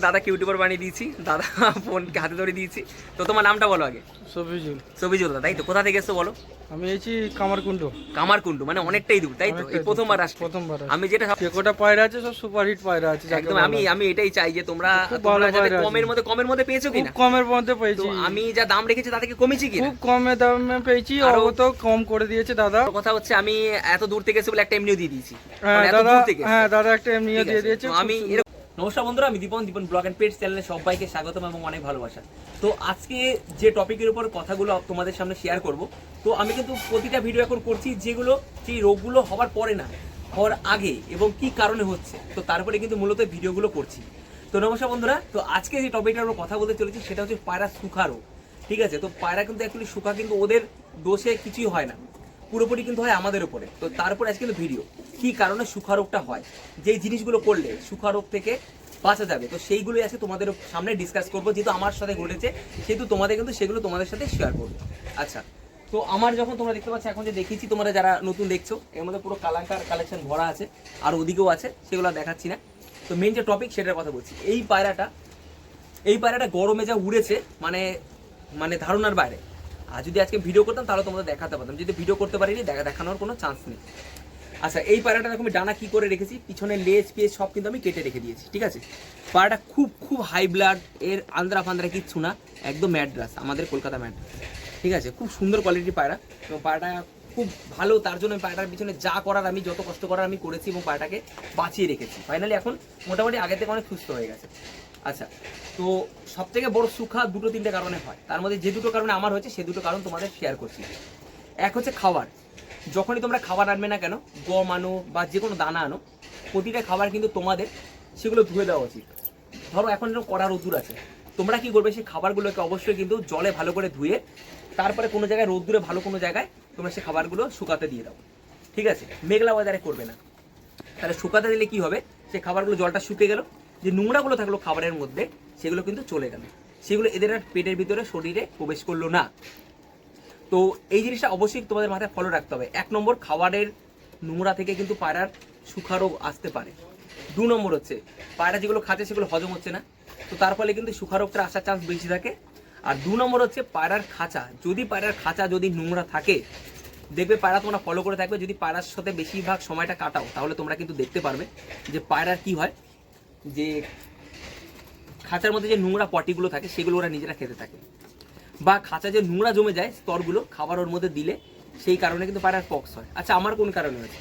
দাদাকে ইউটিউবার বানিয়ে দিয়েছি? দাদা ফোনকে হাতে ধরে দিয়েছি। তো তোমার নামটা বলো আগে। সবিজুল সবিজুল দাদা তাই তো? কোথা থেকে এসছো বলো? আমি এসেছি কামারকুণ্ড। কামারকুন্ডু মানে অনেকটাই দূর তাই তো? এই প্রথমবার আসছো প্রথমবার আমি যেটা যে কটা পায়রা আছে সব সুপার হিট পায়রা আছে একদম আমি আমি এটাই চাই যে তোমরা তোমরা যাতে কমের মধ্যে কমের মধ্যে পেয়েছ কিনা? খুব কমের মধ্যে তো পেয়েছি। আমি যা দাম রেখেছি তা থেকে কমেছি কিনা? খুব কমে দামে পেয়েছি আরো- অত কম করে দিয়েছে দাদা। কথা হচ্ছে আমি এত দূর থেকে এসে বলে একটা এমনিও দিয়ে দিয়েছি। হ্যাঁ মানে দাদা এসে। হ্যাঁ দাদা একটা এমনিও দিয়ে। দিয়েছে আমি নমস্কার বন্ধুরা, আমি Dipan Dipan blog and pet চ্যানেলে সবাইকে স্বাগতম এবং অনেক ভালোবাসা। তো আজকে যে টপিকের উপর কথাগুলো তোমাদের সামনে শেয়ার করব, তো আমি কিন্তু প্রতিটা ভিডিও এখন করছি যেগুলো সেই রোগগুলো হওয়ার পরে না, হওয়ার আগে এবং কি কারণে হচ্ছে, তো তারপরে কিন্তু মূলত ভিডিওগুলো করছি। তো নমস্কার বন্ধুরা, তো আজকে যে টপিকটার উপর কথা বলতে চলেছি সেটা হচ্ছে পায়রা সুখা রোগ, ঠিক আছে? তো পায়রা কিন্তু অ্যাকচুয়ালি সুখা কিন্তু ওদের দোষে কিছুই হয় না, পুরোপুরি কিন্তু হয় আমাদের উপরে। তো তারপর আজকে কিন্তু ভিডিও কি কারণে সুখা রোগটা হয়? যেই জিনিসগুলো করলে সুখা রোগ থেকে বাঁচা যাবে, তো সেইগুলোই আজকে তোমাদের সামনে ডিসকাস করব। যেহেতু আমার সাথে ঘটেছে, সেহেতু তোমাদের কিন্তু সেগুলো তোমাদের সাথে শেয়ার করব। আচ্ছা তো আমার যখন তোমরা দেখতে পাচ্ছ, এখন যে দেখিয়েছি, তোমরা যারা নতুন দেখছ, এর মধ্যে পুরো কালাঙ্কার কালেকশন ভরা আছে, আর ওদিকেও আছে, সেগুলো দেখাচ্ছি না। তো মেন যে টপিক সেটার কথা বলছি। এই পায়রাটা এই পায়রাটা গরমে যা উড়েছে মানে মানে ধারণার বাইরে। আর যদি আজকে ভিডিও করতাম, তাহলে তোমাদের দেখাতে পারতাম। যদি ভিডিও করতে পারিনি, দেখা দেখানোর কোনো চান্স নেই। আচ্ছা এই পায়রাটা আমি ডানা কি করে রেখেছি? পিছনে লেজ পেজ সব কিন্তু আমি কেটে রেখে দিয়েছি, ঠিক আছে? পায়রাটা খুব খুব হাই ব্লাড এর আন্দ্রা ফান্দ্রা কিচ্ছু না, একদম ম্যাড্রাস, আমাদের কলকাতা ম্যাড্রাস, ঠিক আছে? খুব সুন্দর কোয়ালিটির পায়রা এবং পায়রাটা খুব ভালো, তার জন্য পায়রাটার পিছনে যা করার আমি, যত কষ্ট করার আমি করেছি এবং পায়রাটাকে বাঁচিয়ে রেখেছি। ফাইনালি এখন মোটামুটি আগে থেকে অনেক সুস্থ হয়ে গেছে। আচ্ছা তো সব থেকে বড় সুখা দুটো তিনটে কারণে হয়। তার মধ্যে যে দুটো কারণে আমার হয়েছে, সে দুটো কারণ তোমাদের শেয়ার করছি। এক হচ্ছে খাবার যখনই তোমরা খাবার আনবে না কেন, গম আনো বা যে কোনো দানা আনো, প্রতিটা খাবার কিন্তু তোমাদের সেগুলো ধুয়ে দেওয়া উচিত। ধরো এখন এরকম কড়া রোদ্দুর আছে, তোমরা কি করবে, সেই খাবারগুলোকে অবশ্যই কিন্তু জলে ভালো করে ধুয়ে, তারপরে কোনো জায়গায় রোদ্দুরে ভালো কোনো জায়গায় তোমরা সেই খাবারগুলো শুকাতে দিয়ে দাও। ঠিক আছে? মেঘলা ওয়েদারে করবে না। তাহলে শুকাতে দিলে কি হবে? সেই খাবারগুলো জলটা শুকিয়ে গেল, যে নোংরাগুলো থাকল খাবারের মধ্যে, সেগুলো কিন্তু চলে গেল। সেগুলো এদের আর পেটের ভিতরে, শরীরে প্রবেশ করল না। তো এই জিনিসটা অবশ্যই তোমাদের মাথায় ফলো রাখতে হবে। এক নম্বর খাবারের নোংরা থেকে কিন্তু পায়রার সুখা রোগ আসতে পারে। দু নম্বর হচ্ছে, পায়রা যেগুলো খাচ্ছে সেগুলো হজম হচ্ছে না। তো তার ফলে কিন্তু সুখা রোগটা আসার চান্স বেশি থাকে। আর দু নম্বর হচ্ছে, পায়রার খাঁচা, যদি পায়রার খাঁচা যদি নোংরা থাকে, দেখবে পায়রা তোমরা ফলো করে থাকবে। যদি পায়রার সাথে বেশিরভাগ সময়টা কাটাও, তাহলে তোমরা কিন্তু দেখতে পারবে যে পায়রার কি হয়। যে খাঁচার মধ্যে যে নোংরা পটিগুলো থাকে, সেগুলো ওরা নিজেরা খেতে থাকে। বা খাঁচা যে নোংরা জমে যায় স্তরগুলো খাবার ওর মধ্যে দিলে, সেই কারণে কিন্তু পায়রার পক্স হয়। আচ্ছা আমার কোন কারণে হয়েছে?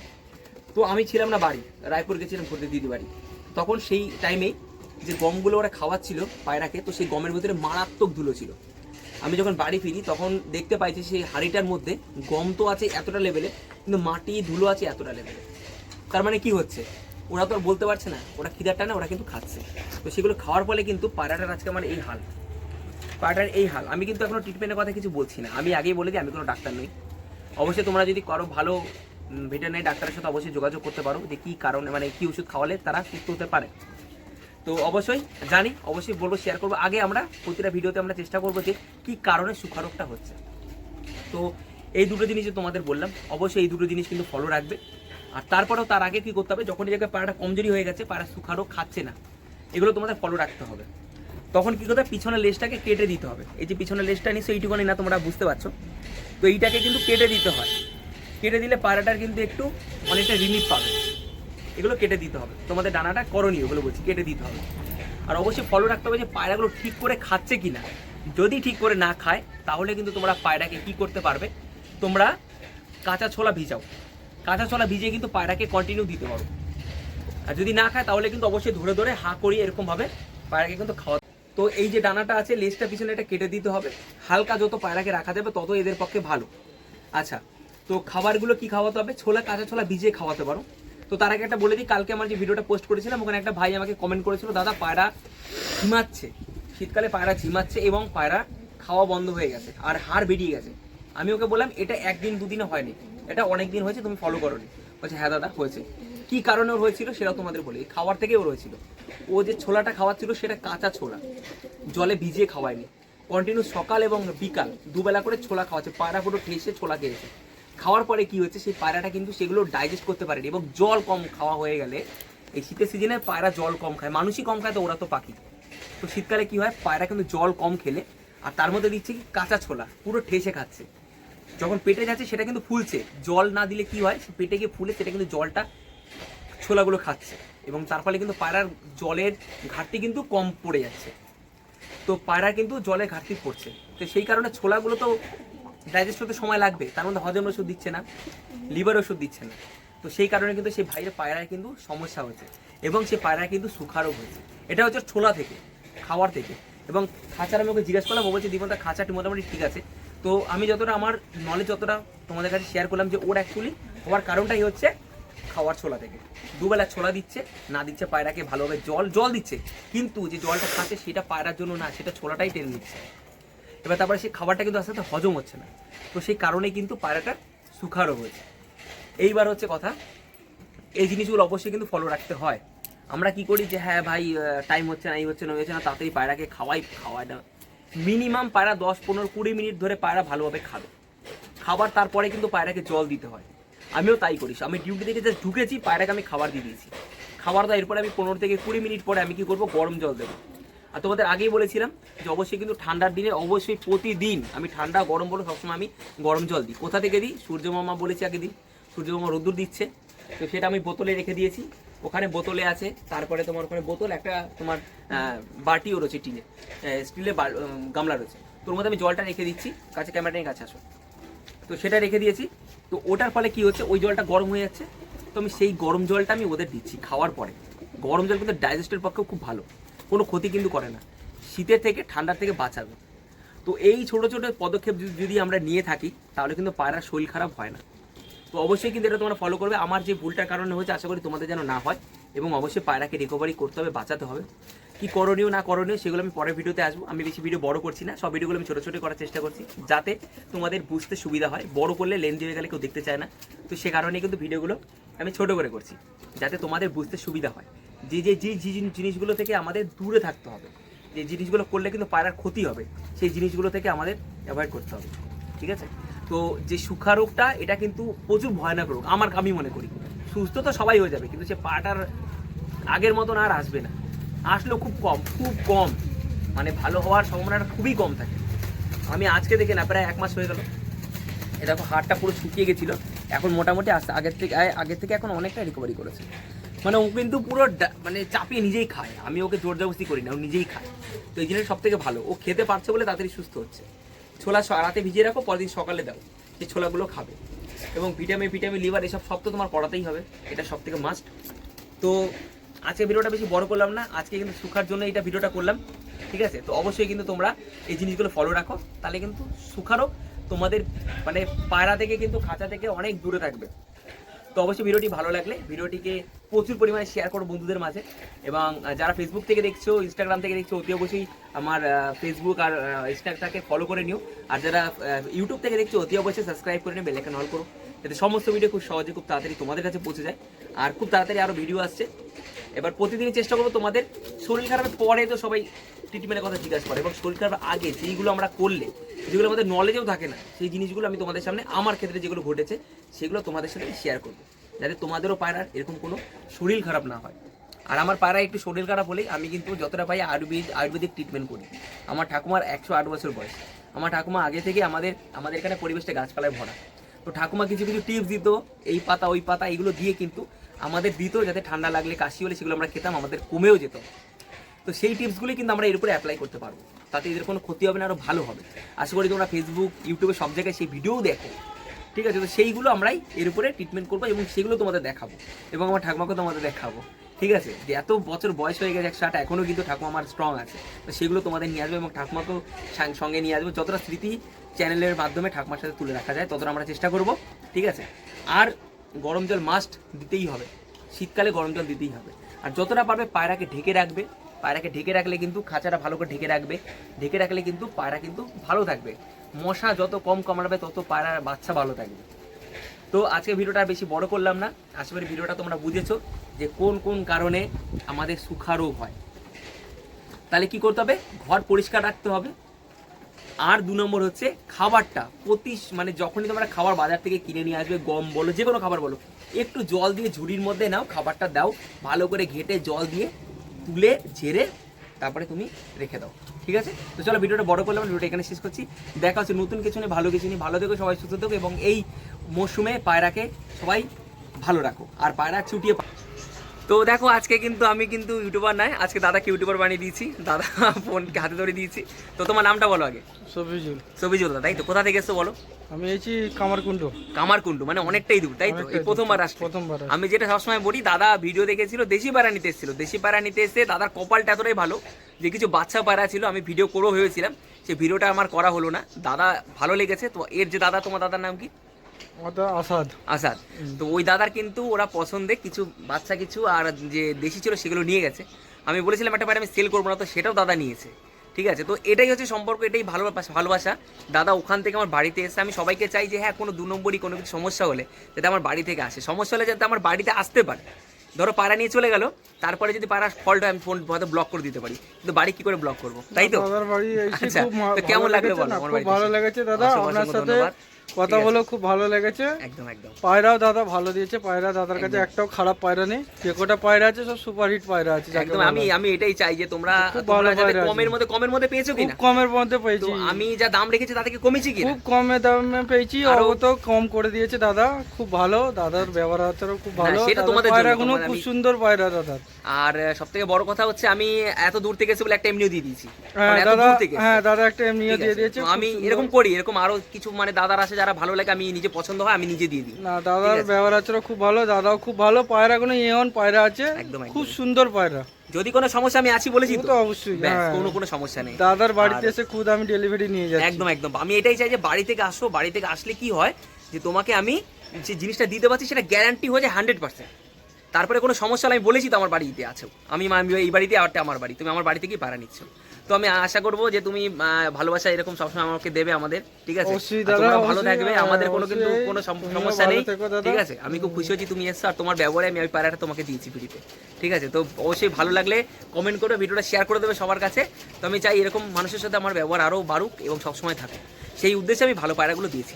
তো আমি ছিলাম না বাড়ি, রায়পুর গেছিলাম ঘুরতে দিদি বাড়ি। তখন সেই টাইমেই যে গমগুলো ওরা খাওয়াচ্ছিল পায়রাকে, তো সেই গমের ভিতরে মারাত্মক ধুলো ছিল। আমি যখন বাড়ি ফিরি, তখন দেখতে পাইছি সেই হাঁড়িটার মধ্যে গম তো আছে এতটা লেভেলে কিন্তু মাটি, ধুলো আছে এতটা লেভেলে তার মানে কি হচ্ছে? ওরা তো আর বলতে পারছে না, ওরা খিদারটা না ওরা কিন্তু খাচ্ছে। তো সেগুলো খাওয়ার ফলে কিন্তু পায়রাটার আজকে আমার এই হাল। পায়রাটার এই হাল। আমি কিন্তু এখনও ট্রিটমেন্টের কথা কিছু বলছি না। আমি আগেই বলে দিই, আমি কোনো ডাক্তার নই। অবশ্যই তোমরা যদি কারও ভালো ভেটেরিনারি ডাক্তারের সাথে অবশ্যই যোগাযোগ করতে পারো যে কী কারণে মানে কী ওষুধ খাওয়ালে তারা সুস্থ হতে পারে। তো অবশ্যই জানি, অবশ্যই বলব শেয়ার করব। আগে আমরা প্রতিটা ভিডিওতে আমরা চেষ্টা করব যে কী কারণে সুখারোগটা হচ্ছে। তো এই দুটো জিনিস তোমাদের বললাম। অবশ্যই এই দুটো জিনিস কিন্তু ফলো রাখবে। আর তারপরেও তার আগে কী করতে হবে যখন এই জায়গায় পাড়াটা কমজোরি হয়ে গেছে, পাড়া সুখারোগ খাচ্ছে না, এগুলো তোমাদের ফলো রাখতে হবে। তখন কি করতে পিছনের লেজটাকে কেটে দিতে হবে। এই যে পিছনের লেজটা নিশ্চয়ই এইটুকুনি না, তোমরা বুঝতে পারছ। তো এইটাকে কিন্তু কেটে দিতে হয়। কেটে দিলে পায়রাটার কিন্তু একটু অনেকটা রিলিফ পাবে। এগুলো কেটে দিতে হবে। তোমাদের ডানাটা করণীয় ওগুলো বলছি, কেটে দিতে হবে। আর অবশ্যই ফলো রাখতে হবে যে পায়রাগুলো ঠিক করে খাচ্ছে কি না যদি ঠিক করে না খায়, তাহলে কিন্তু তোমরা পায়রাকে কি করতে পারবে? তোমরা কাঁচা ছোলা ভিজাও। কাঁচা ছোলা ভিজিয়ে কিন্তু পায়রাকে কন্টিনিউ দিতে পারো। আর যদি না খায়, তাহলে কিন্তু অবশ্যই ধরে ধরে হা করিয়ে এরকমভাবে পায়রাকে কিন্তু খাওয়া তো এই যে ডানাটা আছে, লেজটা পিছনে এটা কেটে দিতে হবে। হালকা যত পায়রাকে রাখা যাবে, তত এদের পক্ষে ভালো। আচ্ছা তো খাবারগুলো কি খাওয়াতে হবে? ছোলা, কাঁচা ছোলা ভিজিয়ে খাওয়াতে পারো। তো তার আগে একটা বলে দিই, কালকে আমার যে ভিডিওটা পোস্ট করেছিলাম, ওখানে একটা ভাই আমাকে কমেন্ট করেছিল, দাদা, পায়রা ঝিমাচ্ছে। শীতকালে পায়রা ঝিমাচ্ছে এবং পায়রা খাওয়া বন্ধ হয়ে গেছে আর হাড় বেরিয়ে গেছে। আমি ওকে বললাম, এটা একদিন, দুদিনে হয়নি। এটা অনেক দিন হয়েছে, তুমি ফলো করোনি। বলছে হ্যাঁ দাদা, হয়েছে। কি কারণে ওর হয়েছিল সেটাও তোমাদের বলি। খাওয়ার থেকে ওর হয়েছিল। ও যে ছোলাটা খাওয়াচ্ছিল সেটা কাঁচা ছোলা। জলে ভিজিয়ে খাওয়ায়নি। কন্টিনিউ সকাল এবং বিকাল দুবেলা করে ছোলা খাওয়াচ্ছে। পায়রা পুরো ঠেসে ছোলা খেয়েছে। খাওয়ার পরে কি হচ্ছে সেই পায়রাটা কিন্তু সেগুলো ডাইজেস্ট করতে পারেনি এবং জল কম খাওয়া হয়ে গেলে এই শীতের সিজনে পায়রা জল কম খায়। মানুষই কম খায় তো, ওরা তো পাখি। তো শীতকালে কি হয়, পায়রা কিন্তু জল কম খেলে আর তার মধ্যে দিচ্ছে কি, কাঁচা ছোলা। পুরো ঠেসে খাচ্ছে। যখন পেটে যাচ্ছে সেটা কিন্তু ফুলছে। জল না দিলে কি হয় পেটে গিয়ে ফুলে সেটা কিন্তু জলটা ছোলাগুলো খাচ্ছে। এবং তার ফলে কিন্তু পায়রার জলের ঘাটতি কিন্তু কম পড়ে যাচ্ছে। তো পায়রা কিন্তু জলের ঘাটতি পড়ছে। তো সেই কারণে ছোলাগুলো তো ডাইজেস্ট হতে সময় লাগবে। তার মধ্যে হজম ওষুধ দিচ্ছে না লিভার ওষুধ দিচ্ছে না। তো সেই কারণে কিন্তু সেই ভাইয়ের পায়রায় কিন্তু সমস্যা হয়েছে। এবং সে পায়রা কিন্তু সুখারও হয়েছে। এটা হচ্ছে ছোলা থেকে, খাওয়ার থেকে। এবং খাঁচার আমি ওকে জিজ্ঞেস করলাম, ও বলছে জীবনটা খাঁচাটি মোটামুটি ঠিক আছে? তো আমি যতটা আমার নলেজ যতটা তোমাদের কাছে শেয়ার করলাম যে ওর অ্যাকচুয়ালি হওয়ার কারণটাই হচ্ছে খাওয়ার ছোলা থেকে দুবেলা ছোলা দিচ্ছে, না দিচ্ছে পায়রাকে ভালোভাবে জল জল দিচ্ছে। কিন্তু যে জলটা খাচ্ছে সেটা পায়রার জন্য না, সেটা ছোলাটাই টেনে নিচ্ছে। এবার তারপরে সেই খাবারটা কিন্তু আস্তে আস্তে হজম হচ্ছে না। তো সেই কারণেই কিন্তু পায়রাটা সুখারও হয়েছে। এইবার হচ্ছে কথা, এই জিনিসগুলো অবশ্যই কিন্তু ফলো রাখতে হয়। আমরা কি করি যে হ্যাঁ ভাই টাইম হচ্ছে না, এই হচ্ছে না হচ্ছে না তাড়াতাড়ি পায়রাকে খাওয়াই খাওয়াই না। মিনিমাম পায়রা দশ, পনেরো, কুড়ি মিনিট ধরে পায়রা ভালোভাবে খাবে। খাবার তারপরে কিন্তু পায়রাকে জল দিতে হয়। আমিও তাই করি। আমি ডিউটি থেকে জাস্ট ঢুকেছি পায়রাকে আমি খাবার দিয়ে দিয়েছি। খাবার দেওয়া এরপরে আমি পনেরো থেকে কুড়ি মিনিট পরে আমি কি করব? গরম জল দেবো। আর তোমাদের আগেই বলেছিলাম যে অবশ্যই কিন্তু ঠান্ডার দিনে অবশ্যই প্রতিদিন আমি ঠান্ডা, গরম বলে সবসময় আমি গরম জল দিই। কোথা থেকে দিই? সূর্য মামা বলেছে আগে দিন। সূর্য মামা রোদ্দুর দিচ্ছে। তো সেটা আমি বোতলে রেখে দিয়েছি। ওখানে বোতলে আছে, তারপরে তোমার ওখানে বোতল, একটা তোমার বাটিও রয়েছে টিনে। স্টিলের গামলা রয়েছে। তোর মধ্যে আমি জলটা রেখে দিচ্ছি। কাছে ক্যামেরাটা নিয়ে কাছে আসো। তো সেটা রেখে দিয়েছি। তো ওটার ফলে কি হচ্ছে? ওই জলটা গরম হয়ে যাচ্ছে। তো আমি সেই গরম জলটা আমি ওদের দিচ্ছি খাওয়ার পরে। গরম জল কিন্তু ডাইজেস্টের পক্ষেও খুব ভালো। কোনো ক্ষতি কিন্তু করে না। শীতের থেকে ঠান্ডার থেকে বাঁচাবে। তো এই ছোট ছোট পদক্ষেপ যদি- আমরা নিয়ে থাকি, তাহলে কিন্তু পায়রার শরীর খারাপ হয় না। তো অবশ্যই কিন্তু এটা তোমরা ফলো করবে। আমার যে ভুলটার কারণে হয়েছে, আশা করি তোমাদের যেন না হয়। এবং অবশ্যই পায়রাকে রিকভারি করতে হবে, বাঁচাতে হবে। কি করণীয়, না করণীয়, সেগুলো আমি পরের ভিডিওতে আসব। আমি বেশি ভিডিও বড় করছি না, সব ভিডিওগুলো আমি ছোটো ছোটো করার চেষ্টা করছি, যাতে তোমাদের বুঝতে সুবিধা হয়। বড় করলে লেন্দি হয়ে গেলে কেউ দেখতে চায় না। তো সে কারণে কিন্তু ভিডিওগুলো আমি ছোট করে করছি, যাতে তোমাদের বুঝতে সুবিধা হয়। যে যে যে জিনিসগুলো থেকে আমাদের দূরে থাকতে হবে, যে জিনিসগুলো করলে কিন্তু পায়রার ক্ষতি হবে, সেই জিনিসগুলো থেকে আমাদের অ্যাভয়েড করতে হবে, ঠিক আছে? তো যে সুখা রোগটা, এটা কিন্তু প্রচুর ভয়ানক রোগ, আমার আমি মনে করি। সুস্থ তো সবাই হয়ে যাবে, কিন্তু সে পাটার আগের মতন আর আসবে না। আসলেও খুব কম খুব কম। মানে ভালো হওয়ার সম্ভাবনাটা খুবই কম থাকে। আমি আজকে দেখে না, প্রায় এক মাস হয়ে গেল। এ দেখো, হাড়টা পুরো শুকিয়ে গেছিল। এখন মোটামুটি আস্তে, আগের থেকে আগের থেকে এখন অনেকটা রিকভারি করেছে। মানে ও কিন্তু পুরো মানে চাপিয়ে নিজেই খায়। আমি ওকে জোর জবরদস্তি করি না, ও নিজেই খায়। তো এই জিনিস সব থেকে ভালো। ও খেতে পারছে বলে তাড়াতাড়ি সুস্থ হচ্ছে। ছোলা রাতে ভিজিয়ে রাখো পরের দিন সকালে দাও। যে ছোলাগুলো খাবে। এবং ভিটামিন ভিটামিন, লিভার, এসব সব তো তোমার পড়াতেই হবে। এটা সব থেকে মাস্ট তো আজকে ভিডিওটা বেশি বড় করলাম না, আজকে কিন্তু সুখার জন্য এটা ভিডিওটা করলাম, ঠিক আছে? তো অবশ্যই কিন্তু তোমরা এই জিনিসগুলো ফলো রাখো, তাহলে কিন্তু সুখারও তোমাদের মানে পায়রা থেকে কিন্তু খাঁচা থেকে অনেক দূরে থাকবে। তো অবশ্যই ভিডিওটি ভালো লাগলে ভিডিওটিকে প্রচুর পরিমাণে শেয়ার করো বন্ধুদের মাঝে এবং যারা ফেসবুক থেকে দেখছ ইনস্টাগ্রাম থেকে দেখছ, অতি অবশ্যই আমার ফেসবুক আর ইনস্টাগ্রামটাকে ফলো করে নিও। আর যারা ইউটিউব থেকে দেখছ, অতি অবশ্যই সাবস্ক্রাইব করে নিও বেলাইকন অল করো। যাতে সমস্ত ভিডিও খুব সহজে খুব তাড়াতাড়ি তোমাদের কাছে পৌঁছে যায়। আর খুব তাড়াতাড়ি আরও ভিডিও আসছে। এবার প্রতিদিনই চেষ্টা করব তোমাদের শরীর খারাপের পরে তো সবাই ট্রিটমেন্টের কথা জিজ্ঞাসা করে, এবং শরীর খারাপের আগে যেইগুলো আমরা করলে, যেগুলো আমাদের নলেজেও থাকে না, সেই জিনিসগুলো আমি তোমাদের সামনে, আমার ক্ষেত্রে যেগুলো ঘটেছে, সেগুলো তোমাদের সাথে শেয়ার করব। যাতে তোমাদেরও পায়রার এরকম কোনো শরীর খারাপ না হয়। আর আমার পায়রা একটু শরীর খারাপ হলেই আমি কিন্তু যতটা পাই আয়ুর্বেদ, আয়ুর্বেদিক ট্রিটমেন্ট করি। আমার ঠাকুমার একশো আট বছর বয়স। আমার ঠাকুমা আগে থেকে আমাদের আমাদের এখানে পরিবেশটা গাছপালায় ভরা। তো ঠাকুমা কিছু কিছু টিপস দিত, এই পাতা, ওই পাতা, এগুলো দিয়ে কিন্তু আমাদের দিত, যাতে ঠান্ডা লাগলে, কাশি হলে সেগুলো আমরা খেতাম, আমাদের কমেও যেত। তো সেই টিপসগুলি কিন্তু আমরা এর উপরে অ্যাপ্লাই করতে পারব। তাতে এদের কোনো ক্ষতি হবে না আরও ভালো হবে। আশা করি তোমরা ফেসবুক ইউটিউবে সব জায়গায় সেই ভিডিও দেখো। ঠিক আছে? তো সেইগুলো আমরাই এর উপরে ট্রিটমেন্ট করব এবং সেগুলো তোমাদের দেখাবো। এবং আমার ঠাকুমাকে তোমাদের দেখাবো। ঠিক আছে? যে এত বছর বয়স হয়ে গেছে, একশো আট এখনও কিন্তু ঠাকুমা আমার স্ট্রং আছে। তো সেগুলো তোমাদের নিয়ে আসবে এবং ঠাকুমাকেও সঙ্গে নিয়ে আসব। যতটা স্মৃতি চ্যানেলের মাধ্যমে ঠাকুমার সাথে তুলে রাখা যায়, ততটা আমরা চেষ্টা করব। ঠিক আছে? আর গরম জল মাস্ট দিতেই হবে। শীতকালে গরম জল দিতেই হবে। আর যতটা পারবে পায়রাকে ঢেকে রাখবে। পায়রাকে ঢেকে রাখলে কিন্তু খাঁচাটা ভালো করে ঢেকে রাখবে। ঢেকে রাখলে কিন্তু পায়রা কিন্তু ভালো থাকবে। মশা যত কম কামড়াবে তত পায়রার বাচ্চা ভালো থাকবে। তো আজকে ভিডিওটা বেশি বড় করলাম না। আশা করি ভিডিওটা তোমরা বুঝেছ যে কোন কোন কারণে আমাদের সুখা রোগ হয়। তাহলে কি করতে হবে? ঘর পরিষ্কার রাখতে হবে। আর দু নম্বর হচ্ছে খাবারটা। প্রতি মানে যখনই তোমরা খাবার বাজার থেকে কিনে নিয়ে আসবে, গম বলো, যে কোনো খাবার বলো, একটু জল দিয়ে ঝুড়ির মধ্যে নাও, খাবারটা দাও, ভালো করে ঘেটে জল দিয়ে তুলে ঝেড়ে তারপরে তুমি রেখে দাও। ঠিক আছে? তো চলো ভিডিওটা বড় করলাম, ভিডিওটা এখানে শেষ করছি। দেখা হচ্ছে নতুন কিছু নিয়ে, ভালো কিছু নিয়ে। ভালো থেকো, সবাই সুস্থ থেকো, এবং এই মরশুমে পায়রাকে সবাই ভালো রাখো। আর পায়রা ছুটিয়ে তো দেখো আজকে কিন্তু আমি কিন্তু ইউটিউবার নাই আজকে দাদাকে ইউটিউবার বানিয়ে দিয়েছি। দাদা ফোনকে হাতে ধরে দিয়েছি। তো তোমার নামটা বলো আগে। সফিজুল। সবিজুল দাদা তাই তো? কোথা থেকে এসছো বলো? আমি এসেছি কামারকুণ্ড। কামারকুন্ডু মানে অনেকটাই দূর তাই তো? এই। প্রথমবার আসছে প্রথমবার আমি যেটা সবসময় বলি দাদা ভিডিও দেখেছিল দেশি পায়রা নিতে এসেছিল। দেশি পায়রা নিতে এসে দাদার কপালটা এতটাই ভালো যে কিছু বাচ্চা পায়রা ছিল আমি ভিডিও করেও ভেবেছিলাম সেই ভিডিওটা আমার করা হলো না। দাদা ভালো লেগেছে। তো এর যে দাদা তোমার দাদার নাম কি? আসাদ। আসাদ। তো ওই দাদার কিন্তু ওরা পছন্দে কিছু বাচ্চা কিছু আর যে দেশি ছিল সেগুলো নিয়ে গেছে। আমি বলেছিলাম একটা পায়রা আমি সেল করব না। তো সেটাও দাদা নিয়েছে। ঠিক আছে? তো এটাই হচ্ছে সম্পর্ক এটাই ভালোবাসা ভালোবাসা দাদা ওখান থেকে আমার বাড়িতে এসে আমি সবাইকে চাই যে হ্যাঁ কোনো দু নম্বরই কোনো কিছু সমস্যা হলে যাতে আমার বাড়ি থেকে আসে। সমস্যা হলে যাতে আমার বাড়িতে আসতে পারে। ধরো পাড়া নিয়ে চলে গেল তারপরে যদি পাড়া ফল্ট আমি ফোন হয়তো ব্লক করে দিতে পারি কিন্তু বাড়ি কি করে ব্লক করব? তাই তো? আচ্ছা, তো কেমন ভালো লাগল বলো ভালো লেগেছে দাদা আপনার সাথে। কথা ঠিক আছে। বলে খুব ভালো লেগেছে। একদম একদম। পায়রাও দাদা ভালো দিয়েছে পায়রা দাদার কাছে একটাও খারাপ পায়রা নেই। যে কটা পায়রা আছে সব সুপার হিট পায়রা আছে একদম আমি আমি এটাই চাই যে তোমরা তোমরা যাতে কমের মধ্যে কমের মধ্যে পেয়েছ খুব কিনা? কমের মধ্যে পেয়েছি। আমি যা দাম রেখেছি তা থেকে কমেছি কিনা? খুব কমে দামে পেয়েছি আরো- অত কম করে দিয়েছে দাদা। খুব ভালো দাদার ব্যবহার আচারও খুব ভালো। সেটা তোমাদের পায়রাগুলো খুব সুন্দর পায়রা দাদার। আর সব থেকে বড় কথা হচ্ছে আমি এত দূর থেকে এসে বলে একটা এমনিও দিয়ে দিয়েছি। হ্যাঁ দাদা। হ্যাঁ দাদা একটা এমনিও দিয়ে? দিয়েছে আমি এরকম করি এরকম আরও কিছু মানে দাদার আছে যারা ভালো লাগে আমি নিজে পছন্দ হয় আমি নিজে দিয়ে দিই। না দাদার ব্যবহার আচারও খুব ভালো দাদাও খুব ভালো পায়রাগুলো এমন পায়রা আছে একদম। খুব সুন্দর পায়রা। যদি কোনো সমস্যা আমি আছি বলেছি তো। অবশ্যই হ্যাঁ। কোনো কোনো সমস্যা নেই। দাদার বাড়িতে এসে খুদ আমি ডেলিভারি নিয়ে যাচ্ছি। একদম একদম। আমি এটাই চাই যে বাড়ি থেকে আসো বাড়ি থেকে আসলে কি হয় যে তোমাকে আমি যে জিনিসটা দিতে পারছি সেটা গ্যারান্টি হয়ে যায় হান্ড্রেড পার্সেন্ট তারপরে কোনো সমস্যা আমি বলেছি তো আমার বাড়িতে আছো। আমি এই বাড়িতে আরটা আমার বাড়ি তুমি আমার বাড়ি থেকেই পাড়া নিচ্ছ। তো আমি আশা করব যে তুমি ভালোবাসা এরকম সবসময় আমাকে দেবে আমাদের ঠিক আছে? তোমরা ভালো থাকবে আমাদের কোনো কিন্তু কোনো সমস্যা নেই ঠিক আছে? আমি খুব খুশি হচ্ছি তুমি এসছো আর তোমার ব্যবহারে আমি ওই পায়রাটা তোমাকে দিয়েছি ফ্রিতে ঠিক আছে? তো অবশ্যই ভালো লাগলে কমেন্ট করে ভিডিওটা শেয়ার করে দেবে সবার কাছে। তো আমি চাই এরকম মানুষের সাথে আমার ব্যবহার আরও বাড়ুক এবং সবসময় থাকে সেই উদ্দেশ্যে আমি ভালো পায়রাগুলো দিয়েছি।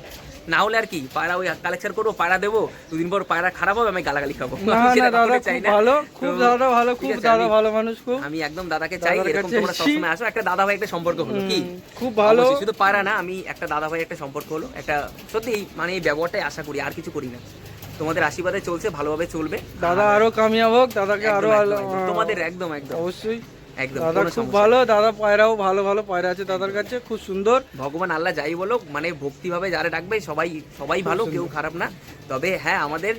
না হলে আর কি পায়রা ওই কালেকশন করব পায়রা দেবো দুদিন পর পায়রা খারাপ হবে আমি গালাগালি খাব। আমি না সেটা দাদা কখনোই চাই খুব না। ভালো খুব দাদা ভালো খুব দাদা ভালো মানুষ খুব আমি একদম দাদাকে চাই এরকম তোমরা সবসময় আসো একটা দাদা ভাই একটা সম্পর্ক হলো কি? খুব ভালো। শুধু পায়রা না আমি একটা দাদা ভাই একটা সম্পর্ক হলো একটা সত্যি মানে এই ব্যবহারটাই আশা করি আর কিছু করি না। তোমাদের আশীর্বাদে চলছে ভালোভাবে চলবে। দাদা আরও কামিয়াব হোক দাদাকে আরও। তোমাদের একদম একদম। অবশ্যই। একদম দাদা খুব ভালো দাদা পায়রাও ভালো ভালো পায়রা আছে দাদার কাছে খুব সুন্দর। ভগবান আল্লাহ যাই বলো মানে ভক্তিভাবে যারা ডাকবে সবাই সবাই ভালো কেউ খারাপ না। তবে হ্যাঁ আমাদের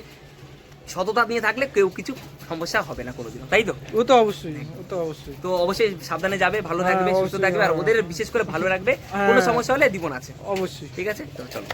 সততা নিয়ে থাকলে কেউ কিছু সমস্যা হবে না কোনোদিনও। তাই তো? ও তো অবশ্যই ও তো অবশ্যই। তো অবশ্যই সাবধানে যাবে ভালো হ্যাঁ, থাকবে সুস্থ থাকবে আর হ্যাঁ। ওদের বিশেষ করে ভালো রাখবে হ্যাঁ। কোনো সমস্যা হলে দিব না আছে। অবশ্যই। ঠিক আছে? তো চলো।